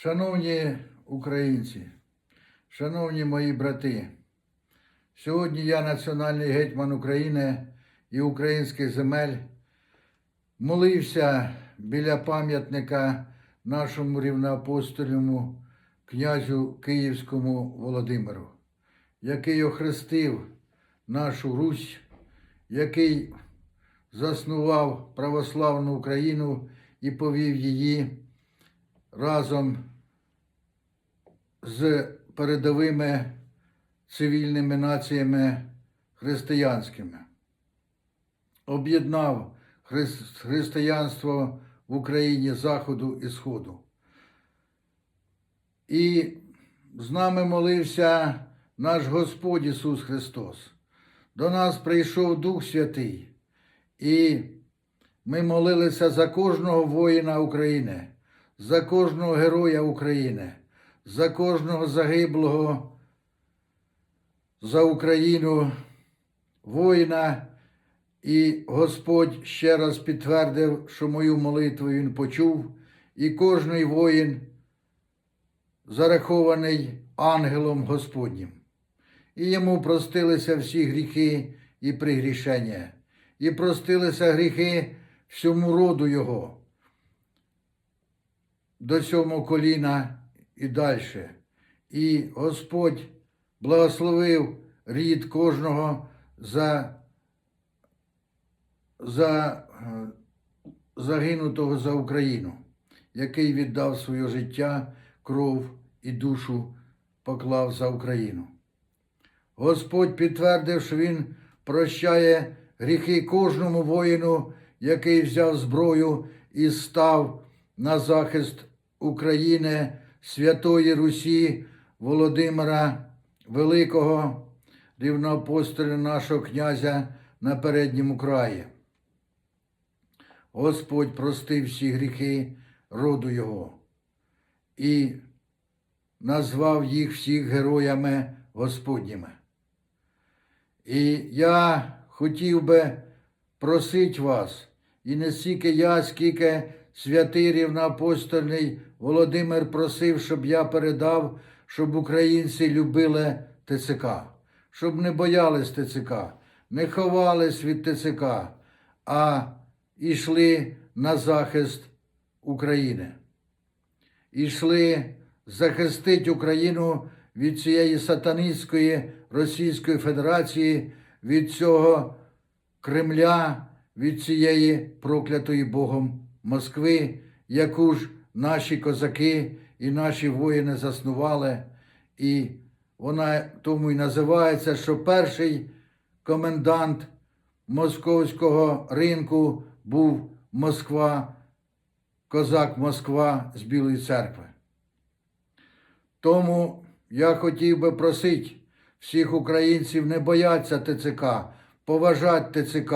Шановні українці, шановні мої брати, сьогодні я, національний гетьман України і українських земель, молився біля пам'ятника нашому рівноапостольному князю Київському Володимиру, який охрестив нашу Русь, який заснував православну Україну і повів її разом з передовими цивільними націями християнськими. Об'єднав хрис- християнство в Україні Заходу і Сходу. І з нами молився наш Господь Ісус Христос. До нас прийшов Дух Святий, і ми молилися за кожного воїна України, за кожного героя України, за кожного загиблого за Україну воїна. І Господь ще раз підтвердив, що мою молитву Він почув, і кожний воїн зарахований ангелом Господнім. І йому простилися всі гріхи і пригрішення, і простилися гріхи всьому роду Його до сьомого коліна і далі. І Господь благословив рід кожного за, за е, загинутого за Україну, який віддав своє життя, кров і душу поклав за Україну. Господь підтвердив, що Він прощає гріхи кожному воїну, який взяв зброю і став на захист України, Святої Русі, Володимира Великого, рівноапостоля нашого князя на передньому краї. Господь простив всі гріхи роду Його і назвав їх всіх героями Господніми. І я хотів би просити вас, і не стільки я, скільки святий рівноапостольний Володимир просив, щоб я передав, щоб українці любили ТЦК, щоб не боялись ТЦК, не ховались від ТЦК, а йшли на захист України. Ішли захистити Україну від цієї сатаністської Російської Федерації, від цього Кремля, від цієї проклятої Богом Москви, яку ж наші козаки і наші воїни заснували. І вона тому і називається, що перший комендант московського ринку був Москва, козак Москва з Білої церкви. Тому я хотів би просити всіх українців не боятися ТЦК, поважати ТЦК,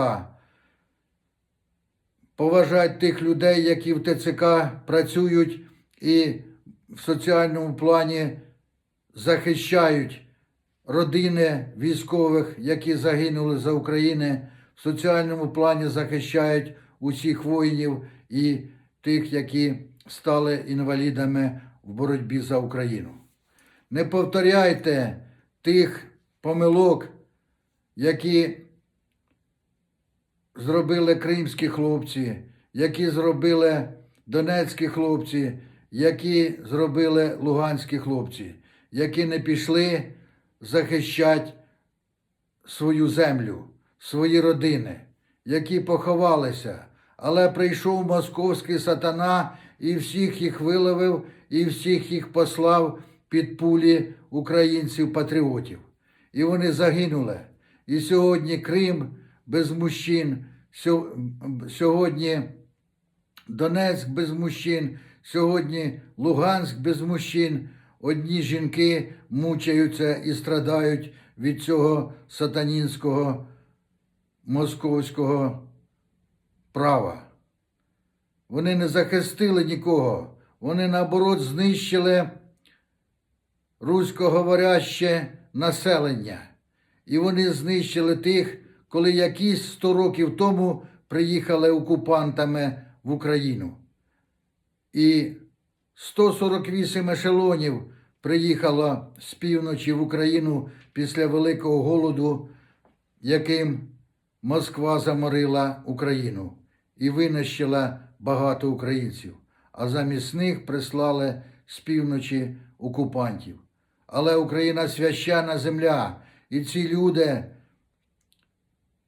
поважати тих людей, які в ТЦК працюють і в соціальному плані захищають родини військових, які загинули за Україну, в соціальному плані захищають усіх воїнів і тих, які стали інвалідами в боротьбі за Україну. Не повторяйте тих помилок, які зробили кримські хлопці, які зробили донецькі хлопці, які зробили луганські хлопці, які не пішли захищати свою землю, свої родини, які поховалися. Але прийшов московський сатана і всіх їх виловив, і всіх їх послав під пулі українців-патріотів. І вони загинули. І сьогодні Крим без мужчин, сьогодні Донецьк без мужчин, сьогодні Луганськ без мужчин. Одні жінки мучаються і страдають від цього сатанінського московського права. Вони не захистили нікого, вони наоборот знищили руськоговоряще населення. І вони знищили тих, коли якісь 100 років тому приїхали окупантами в Україну. І 148 ешелонів приїхало з півночі в Україну після Великого голоду, яким Москва заморила Україну і винищила багато українців, а замість них прислали з півночі окупантів. Але Україна священна земля, і ці люди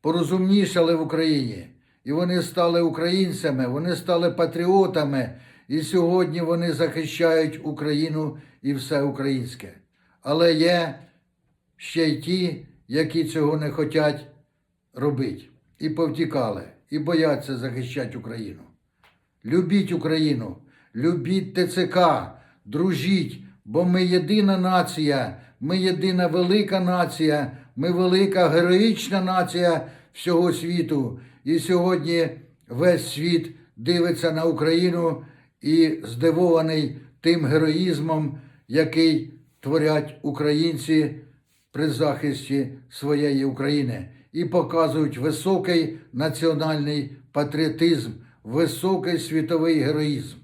порозумнішали в Україні. І вони стали українцями, вони стали патріотами, і сьогодні вони захищають Україну і все українське. Але є ще й ті, які цього не хочуть робити. І повтікали, і бояться захищати Україну. Любіть Україну, любіть ТЦК, дружіть, бо ми єдина нація, ми єдина велика нація, ми велика героїчна нація всього світу. І сьогодні весь світ дивиться на Україну і здивований тим героїзмом, який творять українці при захисті своєї України і показують високий національний патріотизм, високий світовий героїзм.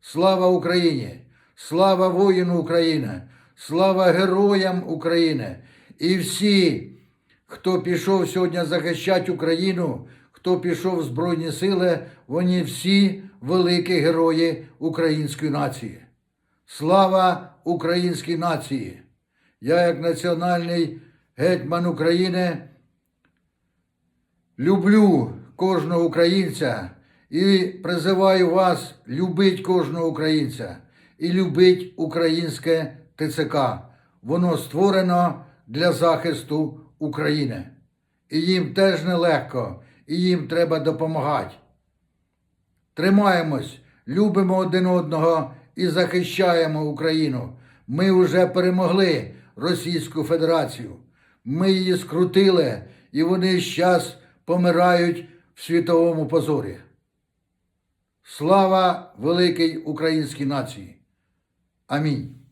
Слава Україні! Слава воїну України! Слава героям України! І всі, хто пішов сьогодні захищати Україну, хто пішов в Збройні Сили, вони всі великі герої української нації. Слава українській нації! Я, як національний гетьман України, люблю кожного українця і призиваю вас любити кожного українця і любити українське ТЦК. Воно створено для захисту України. І їм теж нелегко, і їм треба допомагати. Тримаємось, любимо один одного і захищаємо Україну. Ми вже перемогли Російську Федерацію. Ми її скрутили, і вони зараз помирають в світовому позорі. Слава великій українській нації! Амінь.